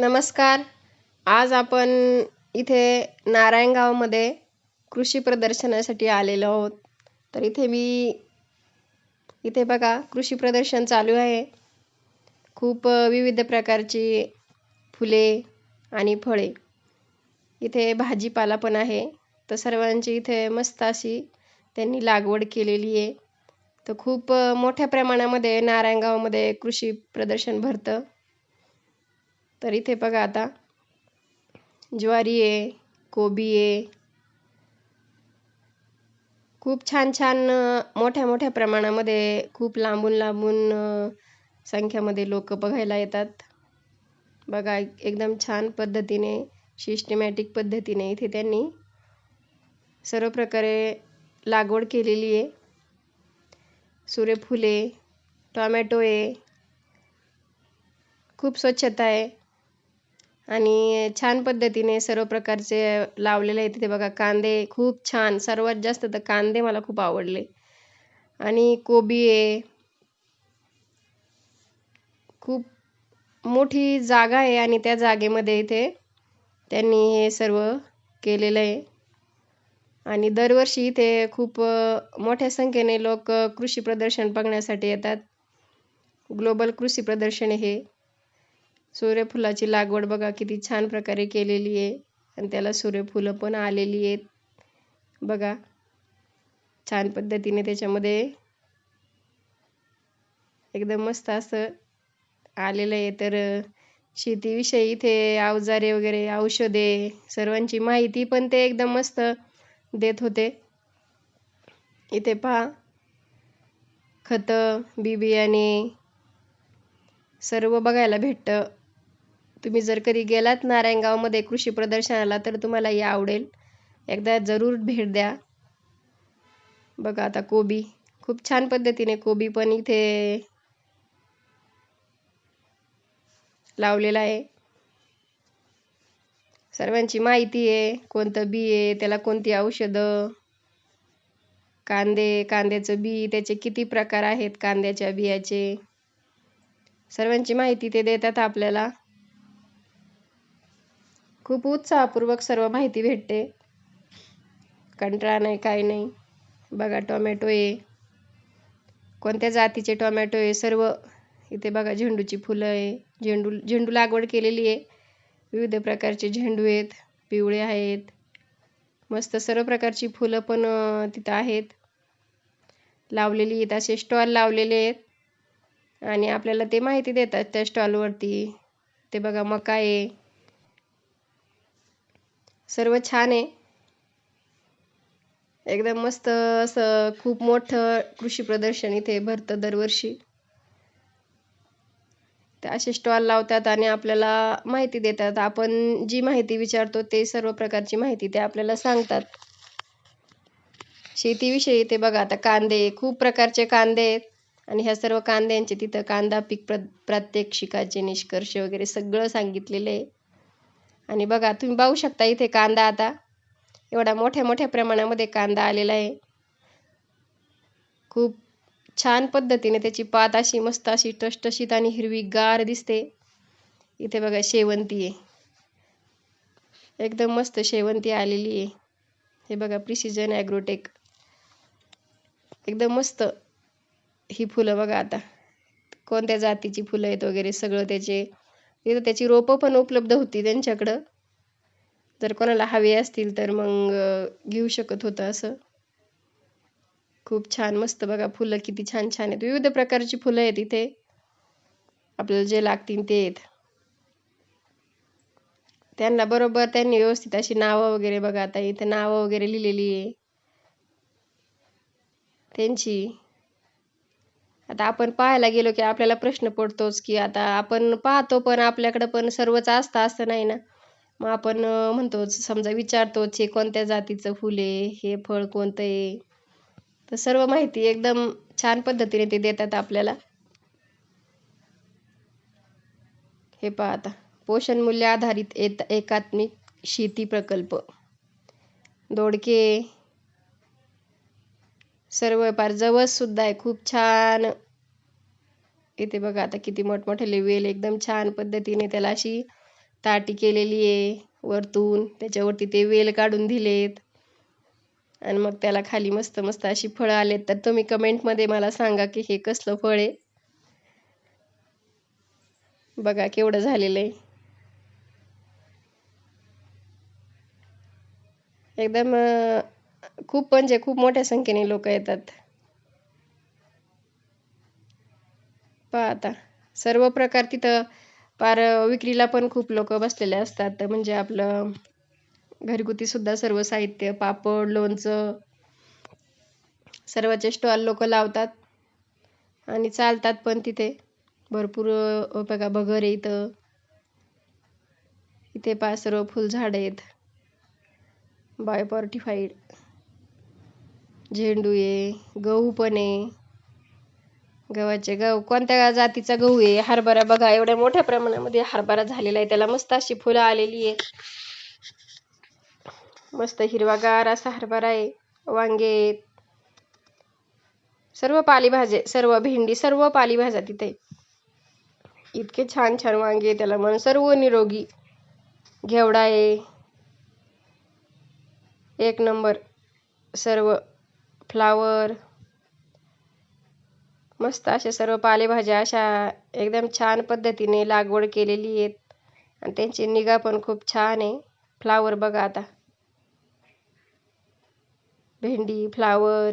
नमस्कार. आज आपण इथे नारायणगावमध्ये कृषी प्रदर्शनासाठी आलेलो आहोत. तर इथे मी इथे बघा कृषी प्रदर्शन चालू आहे. खूप विविध प्रकारची फुले आणि फळे. इथे भाजीपाला पण आहे. तर सर्वांची इथे मस्त अशी त्यांनी लागवड केलेली आहे. तर खूप मोठ्या प्रमाणामध्ये नारायणगावमध्ये कृषी प्रदर्शन भरतं. तर इथे बघा आता. ज्वारी आहे कोबी आहे. खूप छान छान मोठ्या मोठ्या प्रमाणामध्ये खूप लांबून लांबून संख्यामध्ये लोक बघायला येतात. बघा एकदम छान पद्धतीने सिस्टमॅटिक पद्धतीने इथे त्यांनी सर्व प्रकारे लागवड केलेली आहे. सूर्यफुले टॉमॅटो आहे. खूप स्वच्छता आहे. आणि छान पद्धतीने सर्व प्रकारचे लावलेले आहेत. तिथे बघा कांदे खूप छान सर्वात जास्त तर कांदे मला खूप आवडले. आणि कोबी आहे. खूप मोठी जागा आहे आणि त्या जागेमध्ये इथे त्यांनी हे सर्व केलेलं आहे. आणि दरवर्षी इथे खूप मोठ्या संख्येने लोक कृषी प्रदर्शन बघण्यासाठी येतात. ग्लोबल कृषी प्रदर्शन हे. सूर्यफुलाची लागवड बघा किती छान प्रकारे केलेली आहे. आणि त्याला सूर्यफुलं पण आलेली आहेत. बघा छान पद्धतीने त्याच्यामध्ये एकदम मस्त असं आलेलं आहे. तर शेतीविषयी इथे अवजारे वगैरे औषधे सर्वांची माहिती पण ते एकदम मस्त देत होते. इथे पहा खतं बी बियाणे सर्व बघायला भेटतं. तुम्ही जर कधी गेलात नारायणगावमध्ये कृषी प्रदर्शनाला तर तुम्हाला आवडेल. एकदा जरूर भेट द्या. बघा आता कोबी खूप छान पद्धतीने कोबी पण इथे लावलेला आहे. सर्वांची माहिती आहे कोणतं बी आहे त्याला कोणती औषधं कांदे कांद्याचं बी त्याचे किती प्रकार आहेत कांद्याच्या बियाचे. सर्वांची माहिती ते देतात आपल्याला. खूप उत्साहपूर्वक सर्व माहिती भेटते. कंटाळा नाही काही नाही. बघा टोमॅटो आहे. कोणत्या जातीचे टोमॅटो आहे? सर्व इथे बघा झेंडूची फुलं आहे. झेंडू झेंडू लागवड केलेली आहे. विविध प्रकारचे झेंडू आहेत पिवळे आहेत. मस्त सर्व प्रकारची फुलं पण तिथं आहेत. लावलेली आहेत असे स्टॉल लावलेले आहेत. आणि आपल्याला ते माहिती देतात त्या स्टॉलवरती ते बघा मका आहे. सर्व छान आहे. एकदम मस्त असं खूप मोठं कृषी प्रदर्शन इथे भरतं दरवर्षी. ते असे स्टॉल लावतात आणि आपल्याला माहिती देतात. आपण जी माहिती विचारतो ते सर्व प्रकारची माहिती ते आपल्याला सांगतात. शेतीविषयी ते बघा आता कांदे खूप प्रकारचे कांदे आहेत. आणि ह्या सर्व कांद्यांचे तिथं कांदा पीक प्र प्रात्यक्षिकाचे निष्कर्ष वगैरे सगळं सांगितलेलं आहे. आणि बघा तुम्ही पाहू शकता इथे कांदा आता. एवढा मोठ्या मोठ्या प्रमाणामध्ये कांदा आलेला आहे. खूप छान पद्धतीने त्याची पात अशी मस्त अशी टसटशीत आणि हिरवी गार दिसते. इथे बघा शेवंती आहे. एकदम मस्त शेवंती आलेली आहे. हे बघा प्रिसिजन ॲग्रोटेक. एकदम मस्त ही फुलं बघा आता. कोणत्या जातीची फुलं आहेत वगैरे सगळं त्याचे तिथं त्याची रोपं पण उपलब्ध होती त्यांच्याकडं. जर कोणाला हवे असतील तर मग घेऊ शकत होतं असं. खूप छान मस्त बघा फुलं किती छान छान आहेत. विविध प्रकारची फुलं आहेत इथे. आपल्याला जे लागतील ते आहेत. त्यांना बरोबर त्यांनी व्यवस्थित अशी नावं वगैरे बघा. आता इथे नावं वगैरे लिहिलेली आहे. त्यांची आता आपण पाहायला गेलो की आपल्याला प्रश्न पडतोच की आता आपण पाहतो पण आपल्याकडं पण सर्वच असतं असं नाही ना. मग आपण म्हणतोच समजा विचारतोच हे कोणत्या जातीचं फुल आहे हे फळ कोणतं आहे? तर सर्व माहिती एकदम छान पद्धतीने ते देतात आपल्याला. हे पहा आता. पोषण मूल्य आधारित एकात्मिक शेती प्रकल्प. दोडके सर्व पार जवस सुद्धा आहे खूप छान. इथे बघा आता किती मोठमोठे वेल एकदम छान पद्धतीने त्याला अशी ताटी केलेली आहे वरतून. त्याच्यावरती ते वेल काढून दिलेत. आणि मग त्याला खाली मस्त मस्त अशी फळं आलेत. तर तुम्ही कमेंटमध्ये मला सांगा की हे कसलं फळ आहे. बघा केवढं झालेलं आहे. एकदम खूप म्हणजे खूप मोठ्या संख्येने लोक येतात. पहा आता सर्व प्रकार तिथं पार विक्रीला पण खूप लोक बसलेले असतात. म्हणजे आपलं घरगुती सुद्धा सर्व साहित्य पापड लोणचं सर्वचे स्टॉल लोक लावतात. आणि चालतात पण तिथे. भरपूर बघा बगर आहे इथं. इथे पहा सर्व फुलझाड आहेत. बायपॉर्टिफाईड झेंडू आहे गहू पण आहे गव्हाचे गहू कोणत्या जातीचा गहू आहे हरभरा बघा एवढ्या मोठ्या प्रमाणामध्ये हरभरा झालेला आहे. त्याला मस्त अशी फुलं आलेली आहेत. मस्त हिरवागार असा हरभरा आहे. वांगे आहेत. सर्व पालेभाज्या सर्व भेंडी सर्व पालेभाज्या तिथे इतके छान छान वांगे त्याला मन सर्व निरोगी. घेवडा आहे. एक नंबर. सर्व. फ्लावर मस्त अशा सर्व पालेभाज्या अशा एकदम छान पद्धतीने लागवड केलेली आहेत. आणि त्यांची निगा पण खूप छान आहे. फ्लावर बघा आता. भेंडी फ्लावर.